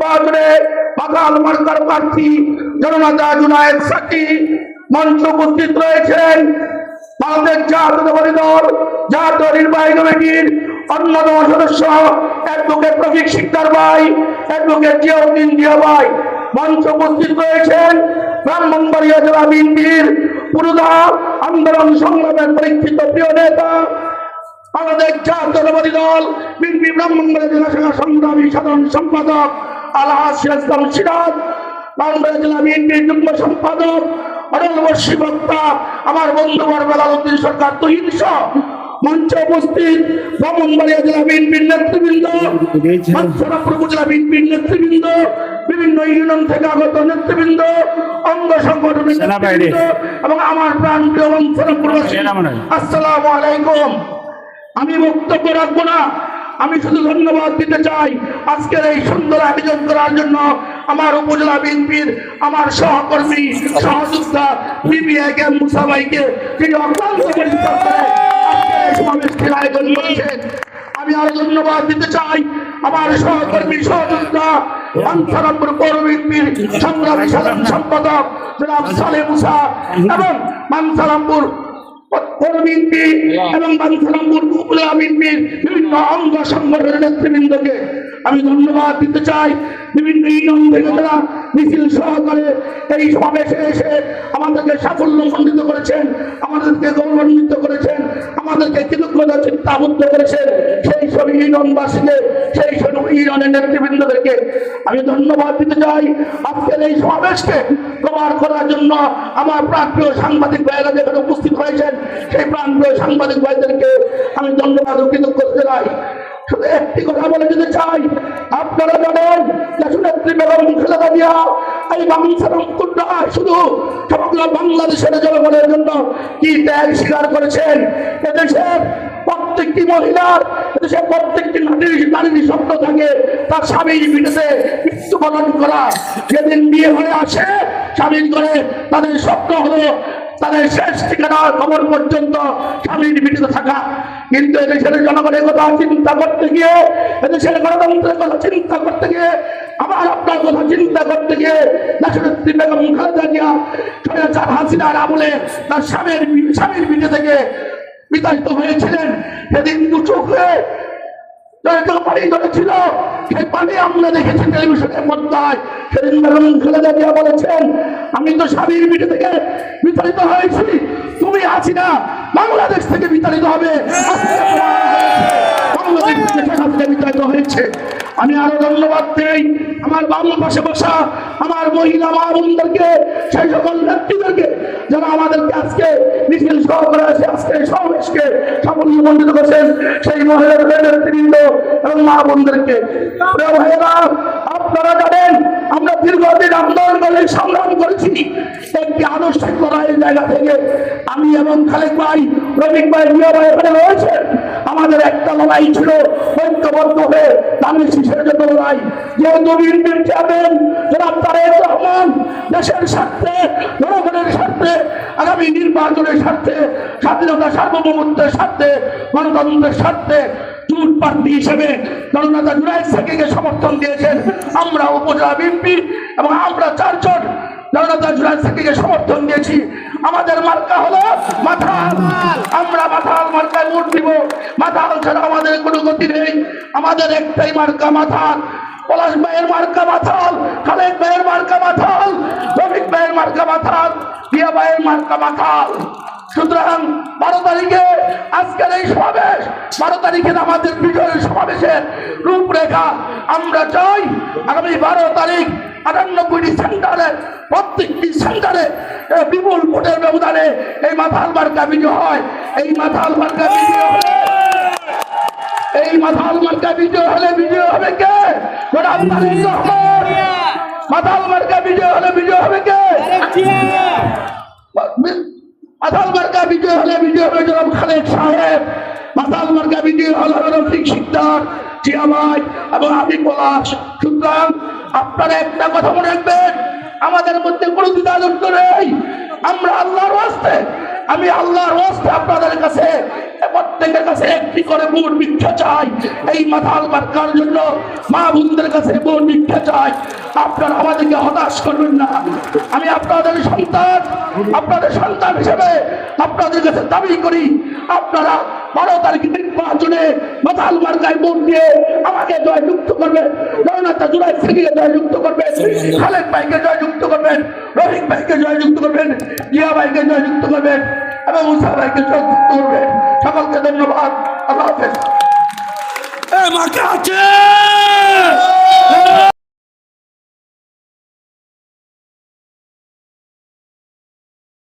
নির্বাচনে পাতাল মার্কার প্রার্থী জননেতা জুনায়েদ সাকি মঞ্চ উপস্থিত রয়েছেন বাংলাদেশ জাতীয়তাবাদী দল জাতীয় নির্বাহী কমিটির অন্যতম সদস্য অ্যাডভোকেট রফিক শিকদার ভাই অ্যাডভোকেট জিয়াউদ্দিন জিয়া ভাই মঞ্চ উপস্থিত রয়েছেন ব্রাহ্মণবাড়িয়া জেলা বিএনপির পুরুদা আন্দোলন সংগ্রামের পরীক্ষিত প্রিয় নেতা বাংলাদেশ জাতীয়তাবাদী দল বিএনপি ব্রাহ্মণবাড়িয়া জেলা সংগ্রামী সাধারণ সম্পাদক আলহাজ সিরাজ ইসলাম সিরাজ বাংলাদেশ যুগ্ম সম্পাদক অটল বর্ষী বক্তা আমার বন্ধু উদ্দিন সরকার মঞ্চে উপস্থিত ব্রাহ্মণবাড়িয়া জেলা বিএনপির নেতৃবৃন্দ উপজেলা বিএনপির নেতৃবৃন্দ বিভিন্ন ইউনিয়ন থেকে আগত নেতৃবৃন্দ অঙ্গ সংগঠনের সেনাবাহিনী। নেতৃবৃন্দ এবং আমার প্রাণ প্রিয় মানসরাপুরবাসী সেনাবাহিনী। আসসালামু আলাইকুম আমি বক্তব্য রাখব না আমি শুধু ধন্যবাদ দিতে চাই। আজকের এই সুন্দর আয়োজন করার জন্য আমার উপজেলা বিএনপির আমার সহকর্মী, সহযোদ্ধা বিবিআইকে মুসাবাইকে তিনি অক্লান্ত পরিশ্রম করে সমাবেশটির আয়োজন করেছেন আমি আরও ধন্যবাদ দিতে চাই আমার সহকর্মী, সহযোদ্ধা সংগ্রামী সাধারণ সম্পাদক সালে মুসা এবং মানসারামপুর এবং বাংলামপুর উপজেলা বিএনপির বিভিন্ন অঙ্গ সংগঠনের নেতৃবৃন্দকে আমি ধন্যবাদ দিতে চাই। বিভিন্ন ইউনিয়ন থেকে মিছিল সহকারে এই সমাবেশে এসে আমাদেরকে সাফল্য মণ্ডিত করেছেন আমাদেরকে গৌরবান্বিত করেছেন। আমাদেরকে কৃতজ্ঞতা চিন্তাবদ্ধ করেছেন? সেই সব ইউনিয়নবাসীকে সেই সব ইরনের নেতৃবৃন্দদেরকে আমি ধন্যবাদ দিতে চাই। আজকের এই সমাবেশকে কভার করার জন্য আমার প্রান্তীয় সাংবাদিক ভাইয়েরা যেখানে উপস্থিত হয়েছেন, সেই প্রান্তীয় সাংবাদিক ভাইদেরকে আমি ধন্যবাদ ও জানাই শুধু একটি কথা বলে যেতে চাই, আপনারা জানেন দেশনেত্রী বেগম খালেদা জিয়া এই শুধু সমগ্র বাংলাদেশের জনগণের জন্য কি ত্যাগ স্বীকার করেছেন? এদেশের প্রত্যেকটি মহিলার এদেশের প্রত্যেকটি নারীর নারীর স্বপ্ন থাকে, তার স্বামীর বিরুদ্ধে মৃত্যুবরণ করা। যেদিন বিয়ে হয়ে আসে, স্বামীর করে তাদের স্বপ্ন হলো তাদের শেষ ঠিকানা খবর পর্যন্ত স্বামীর বিরুদ্ধে থাকা। কিন্তু এদেশের জনগণের কথা চিন্তা করতে গিয়ে, এদেশের গণতন্ত্রের কথা চিন্তা করতে গিয়ে আমার আপনার কথা চিন্তা করতে গিয়ে দেশনেত্রী বেগম খালেদা জিয়া স্বৈরাচার হাসিনার আমলে তার স্বামীর স্বামীর বিরুদ্ধে থেকে বিতাড়িত হয়েছিলেন। সেদিন হয়ে জয়টা পানি ধরেছিল। সেই পানি টেলিভিশনের সেদিন বলেছেন, আমি তো স্বামীর পিঠে থেকে বিতাড়িত হয়েছি। তুমি আছি না। বাংলাদেশ থেকে বিতাড়িত হবে। বাংলাদেশ থেকে বিতাড়িত হয়েছে। আমি আরও ধন্যবাদ দেই আমার বাম পাশে বসা আমার মহিলা মা বোনদেরকে, সেই সকল নেত্রীদেরকে যারা আমাদেরকে আজকে মিছিল সহকারে আছে আজকে এই সমাবেশকে সাফল্য মণ্ডিত করেছেন, সেই মহিলাদের নেতৃবৃন্দ এবং মা বোনদেরকে। ভাইয়েরা, আপনারা জানেন, আমরা দীর্ঘদিন আন্দোলন করে সংগ্রাম করেছি। একটি আনুষ্ঠানিক লড়াইয়ের জায়গা থেকে আমি এবং খালেক ভাই রবিক ভাই, মিয়া ভাই এখানে রয়েছেন। আমাদের একটা লড়াই ছিল ঐক্যবদ্ধ হয়ে ধানের শীষের জন্য লড়াই যেহেতু বিএনপির চেয়ারম্যান জনাব তারেক রহমান, দেশের স্বার্থে, জনগণের স্বার্থে, আগামী নির্বাচনের স্বার্থে, স্বাধীনতা সার্বভৌমত্বের স্বার্থে, গণতন্ত্রের স্বার্থে আমরা উপজেলা বিএনপি এবং আমরা চারজন জননেতা জুনাইদ সাকিকে সমর্থন দিয়েছি। আমাদের মার্কা হলো মাথাল। আমরা মাথাল মার্কায় ভোট দিব। মাথাল ছাড়া আমাদের কোনো গতি নেই। আমাদের একটাই মার্কা মাথাল। পলাশ ভাইয়ের মার্কা মাথাল, খালেদ ভাইয়ের মার্কা মাথাল, রফিক ভাইয়ের মার্কা মাথাল দিয়া ভাইয়ের মার্কা মাথাল। সুতরাং বারো তারিখে আজকের এই সমাবেশ বারো তারিখের আমাদের বিজয়ের সমাবেশের রূপরেখা আমরা চাই। আগামী বারো তারিখ আটানব্বইটি সেন্টারে প্রত্যেকটি সেন্টারে বিপুল ভোটের ব্যবধানে এই মাথাল মার্কা বিজয় হয়। এই মাথাল মার্কা বিজয় হলে এই মাথাল মার্কা বিজয় হলে বিজয় হবে কে? জনাব তারেক রহমান। মাথাল মার্কা বিজয় হলে বিজয় হবে কে? মাথাল বিজয় হলে বিজয় জনাব খালেদ সাহেব। বিজয় হলে রফিক এবং আমি পলাশ। সুতরাং আপনারা একটা কথা মনে রাখবেন, আমাদের মধ্যে কোনো দ্বিধাদ্বন্দ্ব নেই। আমরা আল্লাহর ওয়াস্তে, আমি আল্লাহর ওয়াস্তে আপনাদের কাছে প্রত্যেকের কাছে একটি করে বোন ভিক্ষা চাই। এই মাথাল বার্কার জন্য মা বোনদের কাছে বোন ভিক্ষা চাই। আপনারা আমাদেরকে হতাশ করবেন না। আমি আপনাদের সন্তান আপনাদের সন্তান হিসেবে আপনাদের কাছে দাবি করি, আপনারা বারো তারিখ নির্বাচনে মাথাল মার্কায় ভোট দিয়ে আমাকে জয়যুক্ত করবেন জয়নাথা জুলাই জয়যুক্ত করবেন, খালেদ ভাইকে জয়যুক্ত করবেন ভাইকে জয়যুক্ত করবেন, জিয়া ভাইকে জয়যুক্ত করবেন এবং মুসা ভাইকে জয়যুক্ত করবেন। সকলকে ধন্যবাদ, আল্লাহ হাফেজ। মাকে আছে!